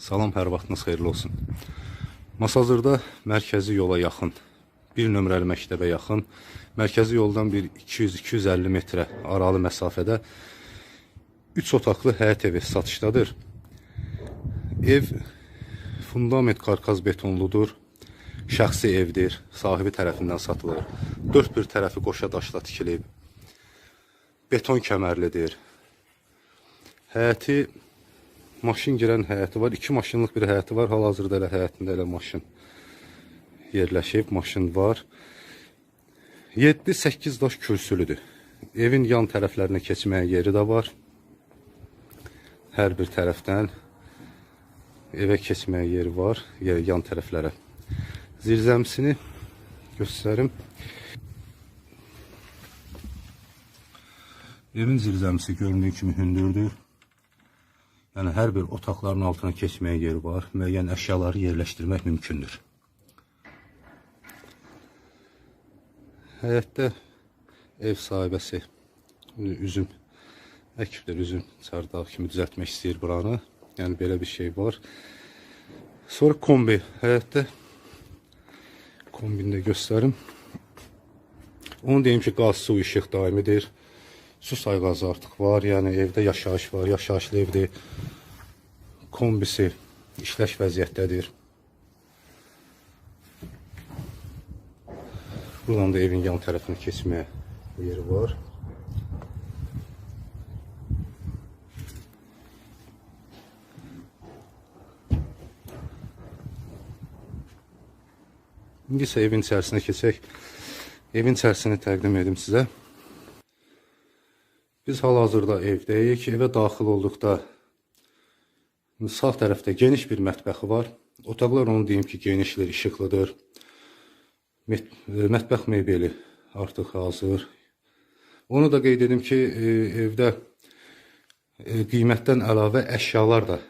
Salam, hər vaxtınız xeyirli olsun. Masazırda mərkəzi yola yaxın, bir nömrəli məktəbə yaxın, mərkəzi yoldan bir 200-250 metrə aralı məsafədə 3 otaqlı həyət evi satışdadır. Ev fundament karkaz betonludur. Şəxsi evdir, sahibi tərəfindən satılır. Dörd bir tərəfi qoşa daşla tikilib. Beton kəmərlidir. Həyəti maşın girən həyəti var. 2 maşınlıq bir həyəti var. Hal-hazırda elə həyətində elə maşın yerləşib, maşın var. 7-8 daş kürsülüdür. Evin yan tərəflərinə keçməyə yeri də var. Hər bir tərəfdən evə keçməyə yeri var, yan tərəflərə. Zirzəmisini göstərim. Evin zirzəmisi göründüyü kimi hündürdür. Yəni hər bir otaqların altına keçməyə yeri var. Müəyyən əşyaları yerləşdirmək mümkündür. Həyətdə ev sahibəsi üzüm əkibdir, üzüm çardaq kimi düzəltmək istəyir buranı. Yəni belə bir şey var. Sonra kombi həyətdə kombini də göstərim. Onu deyim ki, qaz, su, işıq daimidir. Su sayğacı artıq var, yəni evdə yaşayış var, yaşayışlı evdir. Kombisi işləş vəziyyətdədir. Buradan da evin yan tərəfinə keçməyə yeri var. İndi isə evin içərisinə keçək. Evin içərisini təqdim edim sizə. Biz hal-hazırda evdəyik. Evə daxil olduqda sağ tərəfdə geniş bir mətbəxi var. Otaqlar onu deyim ki, genişdir, işıqlıdır. E, Mətbəx mebeli artıq hazır. Onu da qeyd edim ki, e, evdə e, qiymətdən əlavə əşyalar da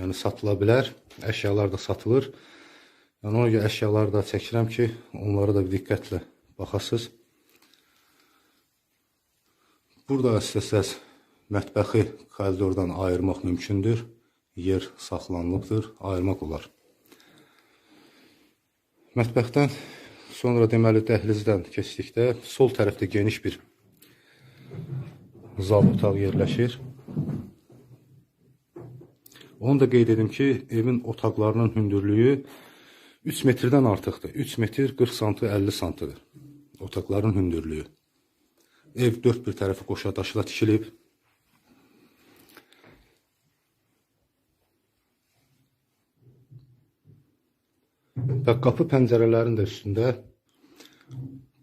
yəni satıla bilər. Əşyalar da satılır. Yəni ona görə əşyaları da çəkirəm ki, onlara da bir diqqətlə baxasınız. Burada istəsəz mətbəxi koridordan ayırmaq mümkündür. Yer saxlanılıbdır, ayırmaq olar. Mətbəxdən sonra deməli dəhlizdən keçdikdə sol tərəfdə geniş bir zal otaq yerləşir. Onu da qeyd edim ki, evin otaqlarının hündürlüyü 3 metrdən artıqdır. 3 metr 40 santı 50 santıdır. Otaqların hündürlüyü. Ev dörd bir tərəfi qoşa daşla tikilib. Və qapı pəncərələrin də üstündə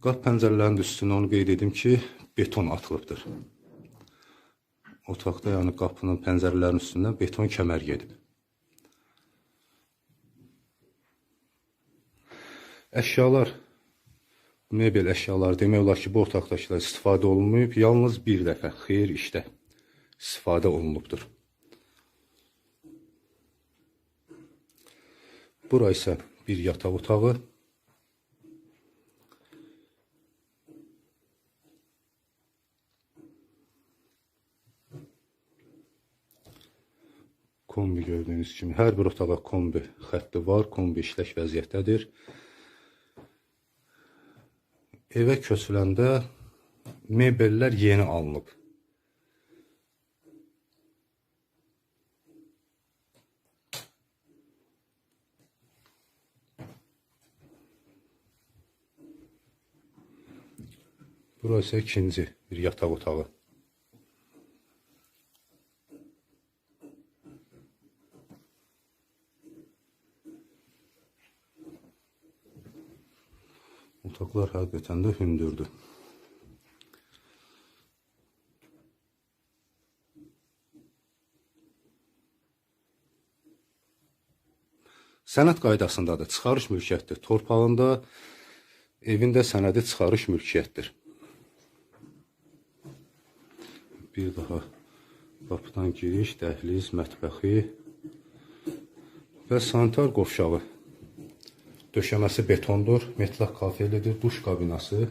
qapı pəncərələrin də üstünə onu qeyd edim ki, beton atılıbdır. Otaqda yəni qapının pəncərələrin üstündə beton kəmər gedib. Əşyalar, mebel əşyaları demək olar ki, bu otaqdakılar istifadə olunmayıb. Yalnız bir dəfə xeyir işdə istifadə olunubdur. Bura isə bir yataq otağı. Kombi gördüyünüz kimi hər bir otağa kombi xətti var, kombi işlək vəziyyətdədir. Evə köçüləndə mebellər yeni alınıb. Bura isə ikinci bir yataq otağı. Otaqlar həqiqətən də hündürdür. Sənəd qaydasındadır. Çıxarış mülkiyyətdir. Torpağında, evində sənədi çıxarış mülkiyyətdir. Bir daha qapıdan giriş, dəhliz, mətbəxi və sanitar qovşağı. Döşəməsi betondur, metlaq kafelidir, duş kabinası.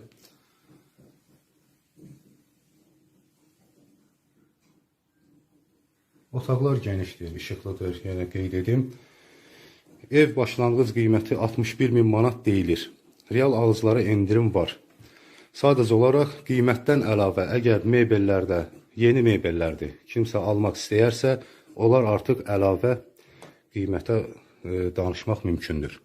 Otaqlar genişdir, işıqlıdır, yenə qeyd edim. Ev başlanğıc qiyməti 61 min manat deyilir. Real alıcılara endirim var. Sadəcə olaraq qiymətdən əlavə əgər mebellərdə yeni mebellərdir, kimsə almaq istəyərsə, onlar artıq əlavə qiymətə e, danışmaq mümkündür.